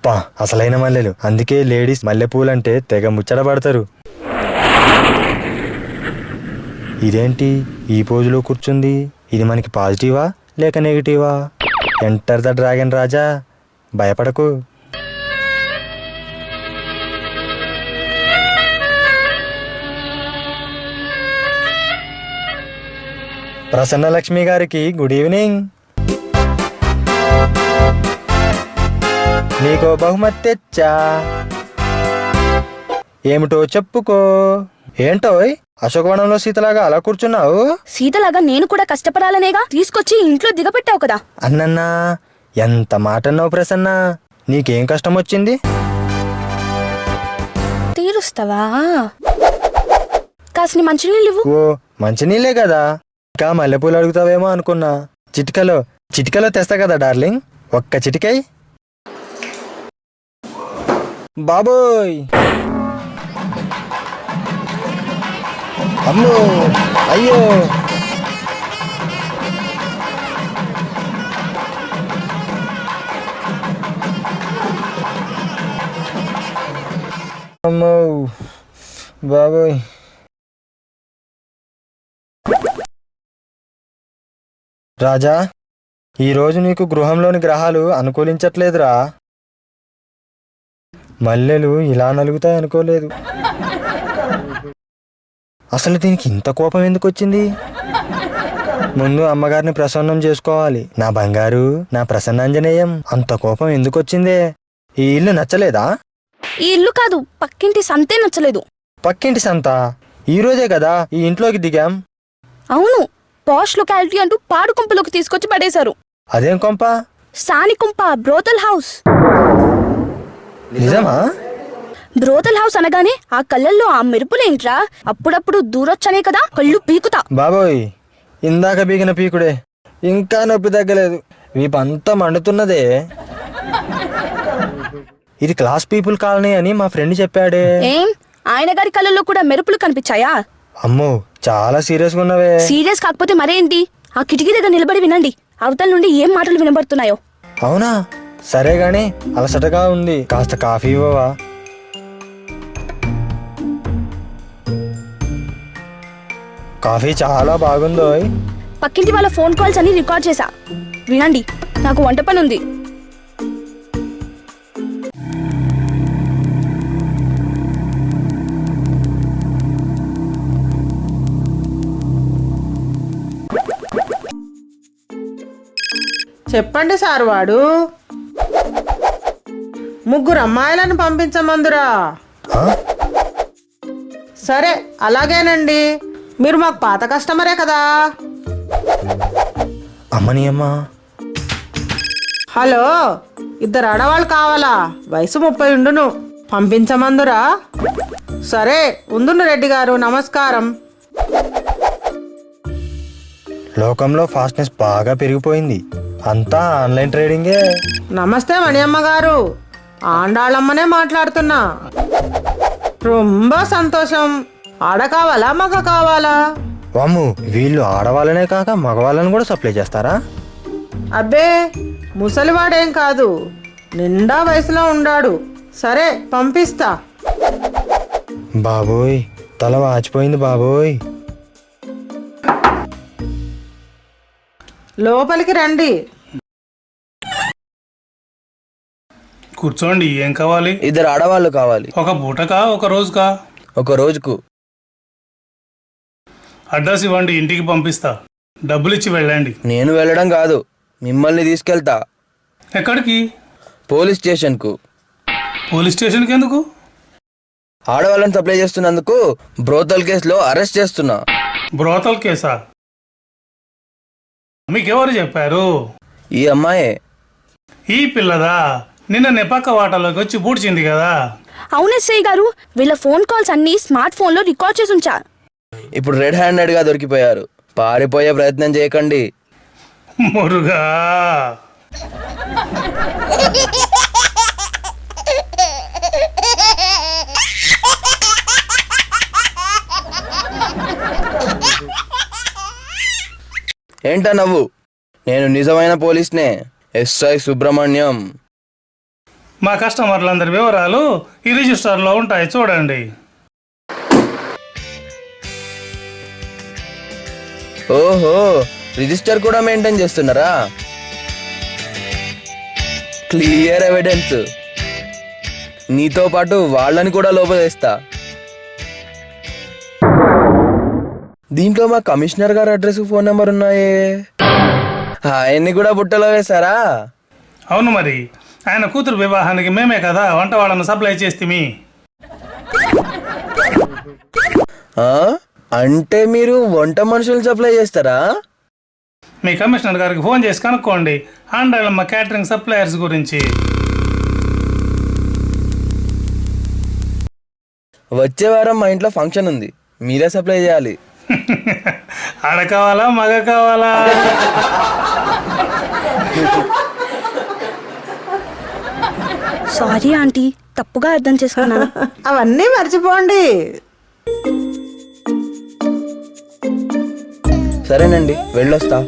అబ్బా అసలైన మల్లెలు. అందుకే లేడీస్ మల్లెపూలంటే తెగ ముచ్చట పడతారు. ఇదేంటి? ఈ పోజులో కూర్చుంది? ఇది మనకి పాజిటివా? లేక నెగిటివా? Enter the dragon Raja. భయపడకు. ప్రసన్న లక్ష్మి గారికి గుడ్ ఈవినింగ్. నీకో బహుమతి తెచ్చా? ఏమిటో చెప్పుకో. ఏంటోయ్? అశోకవనంలో సీతలాగా అలా కూర్చున్నావు? సీతలాగా నేను కూడా కష్టపడాలనేగా తీసుకొచ్చి ఇంట్లో దిగపెట్టావు కదా. అన్నన్నా ఎంత మాట అన్నావు ప్రసన్న? నీకేం కష్టం వచ్చింది తీరుస్తావా? కాసిని మంచినీళ్ళు ఇవ్వు ఓ మంచినీళ్ళే కదా. ఇంకా మల్లెపూలు అడుగుతావేమో అనుకున్నా. చిటికలో చిటికలో తెస్తా కదా డార్లింగ్? ఒక్క చిటికై బాబోయ్. అమ్మో అయ్యో. అమ్మో బాబోయ్. రాజా ఈరోజు నీకు గృహంలోని గ్రహాలు అనుకూలించట్లేదురా. మల్లెలు ఇలా నలుగుతాయి అనుకోలేదు. అసలు దీనికి ఇంత కోపం ఎందుకు వచ్చింది? ముందు అమ్మగారిని ప్రసన్నం చేసుకోవాలి. నా బంగారు నా ప్రసన్నాంజనేయం అంత కోపం ఎందుకు వచ్చిందే? ఈ ఇల్లు నచ్చలేదా? ఈ ఇల్లు కాదు పక్కింటి సంతే నచ్చలేదు. పక్కింటి సంత? ఈ రోజే కదా ఈ ఇంట్లోకి దిగాం. అవును పాష్ లొకాలిటీ అంటూ పాడు కుంపలోకి తీసుకొచ్చి పడేశారు. అదేం కొంప? సాని కుంప బ్రోతల్ హౌస్. నిజమా? బ్రోతల్ హౌస్ అనగానే ఆ కళ్ళల్లో ఆ మెరుపులేంట్రా? అప్పుడప్పుడు దూరొచ్చనే కదా కళ్ళు పీకుతా. బాబోయ్ ఇందాక పీకిన పీకుడే. ఇంకా నొప్పి తగ్గలేదు. వీపంతా మండుతున్నదే. ఇది క్లాస్ పీపుల్ కాలనీ అని మా ఫ్రెండ్ చెప్పాడే. ఏం? ఆయన గారి కళ్ళల్లో కూడా మెరుపులు కనిపించాయా? అమ్మో చాలా సీరియస్గా ఉన్నవే. సీరియస్ కాకపోతే మరేంటి? ఆ కిటికీ దగ్గర నిలబడి వినండి. అవతల నుండి ఏం మాటలు వినబడుతున్నాయో. అవునా? సరే గాని అలసటగా ఉంది. కాస్త కాఫీ ఇవ్వవా? కాఫీ చాలా బాగుందోయ్. పక్కింటి వాళ్ళ ఫోన్ కాల్స్ అన్ని రికార్డ్ చేశా. వినండి నాకు వంట పని ఉంది. చెప్పండి సార్ వాడు. ముగ్గురు అమ్మాయిలను పంపించమందురా? సరే అలాగేనండి. మీరు మాకు పాత కస్టమరే కదా. అమ్మని అమ్మ హలో ఇద్దరు ఆడవాళ్ళు కావాలా? వయసు ముప్పై ఉండును. పంపించమందురా. సరే ఉందును రెడ్డి గారు నమస్కారం. లోకంలో ఫాస్ట్నెస్ బాగా పెరిగిపోయింది. అంతా ఆన్లైన్ ట్రేడింగే. నమస్తే మణియమ్మ గారు. ఆండాళ్ళమ్మనే మాట్లాడుతున్నా. రొంబ సంతోషం. ఆడ కావాలా మగ కావాలా? వామ్ము వీళ్ళు ఆడవాళ్ళనే కాక మగవాళ్ళని కూడా సప్లై చేస్తారా? అబ్బే ముసలివాడేం కాదు. నిండా వయసులో ఉండాడు. సరే పంపిస్తా. బాబోయ్ తల వాచిపోయింది బాబోయ్. లోపలికి రండి. కూర్చోండి ఏం కావాలి? ఇద్దరు ఆడవాళ్ళు కావాలి. ఒక పూటకా ఒక రోజుకా? ఒక రోజుకు. అడ్రస్ ఇవ్వండి ఇంటికి పంపిస్తా. డబ్బులు ఇచ్చి వెళ్ళండి. నేను వెళ్ళడం కాదు మిమ్మల్ని తీసుకెళ్తా. ఎక్కడికి? పోలీస్ స్టేషన్కు. పోలీస్ స్టేషన్కి ఎందుకు? ఆడవాళ్ళని సప్లై చేస్తున్నందుకు బ్రోతల్ కేసులో అరెస్ట్ చేస్తున్నా. బ్రోతల్ కేసా? మీకెవరు చెప్పారు? ఈ అమ్మాయే. ఈ పిల్లదా? నిన్న నెపక్క వాటలోకి వచ్చి పూడ్చింది కదా. అవును ఎస్ఐ గారు వీళ్ళ ఫోన్ కాల్స్ అన్ని స్మార్ట్ ఫోన్లో రికార్డ్ చేసి ఉంచా ఇప్పుడు రెడ్ హ్యాండెడ్గా దొరికిపోయారు. పారిపోయే ప్రయత్నం చేయకండి. మురుగా. ఏంటా నవ్వు? నేను నిజమైన పోలీస్నే. ఎస్ఐ సుబ్రహ్మణ్యం. మా కస్టమర్లందరి వివరాలు ఈ రిజిస్టర్లో ఉంటాయి చూడండి. ఓహో రిజిస్టర్ కూడా మెయింటైన్ చేస్తున్నారా? Clear evidence. నీతో పాటు వాళ్ళని కూడా లోపలేస్తా. దీంట్లో మా కమిషనర్ గారి అడ్రస్ ఫోన్ నెంబర్ ఉన్నాయే. ఆయన్ని కూడా బుట్టలో వేశారా? అవును మరి. ఆయన కూతురు వివాహానికి మేమే కదా వంట వాళ్ళని సప్లై చేస్తేమి? అంటే మీరు వంట మనుషులు సప్లై చేస్తారా? మీ కమిషనర్ గారికి ఫోన్ చేసి కనుక్కోండి. ఆండాళ్ళమ్మ క్యాటరింగ్ సప్లయర్స్ గురించి. వచ్చే వారం మా ఇంట్లో ఫంక్షన్ ఉంది. మీరే సప్లై చేయాలి. ఆడ కావాలా మగ కావాలా? సారీ ఆంటీ తప్పుగా అర్థం చేసుకున్నాను. అవన్నీ మర్చిపోండి. సరేనండి వెళ్ళొస్తా.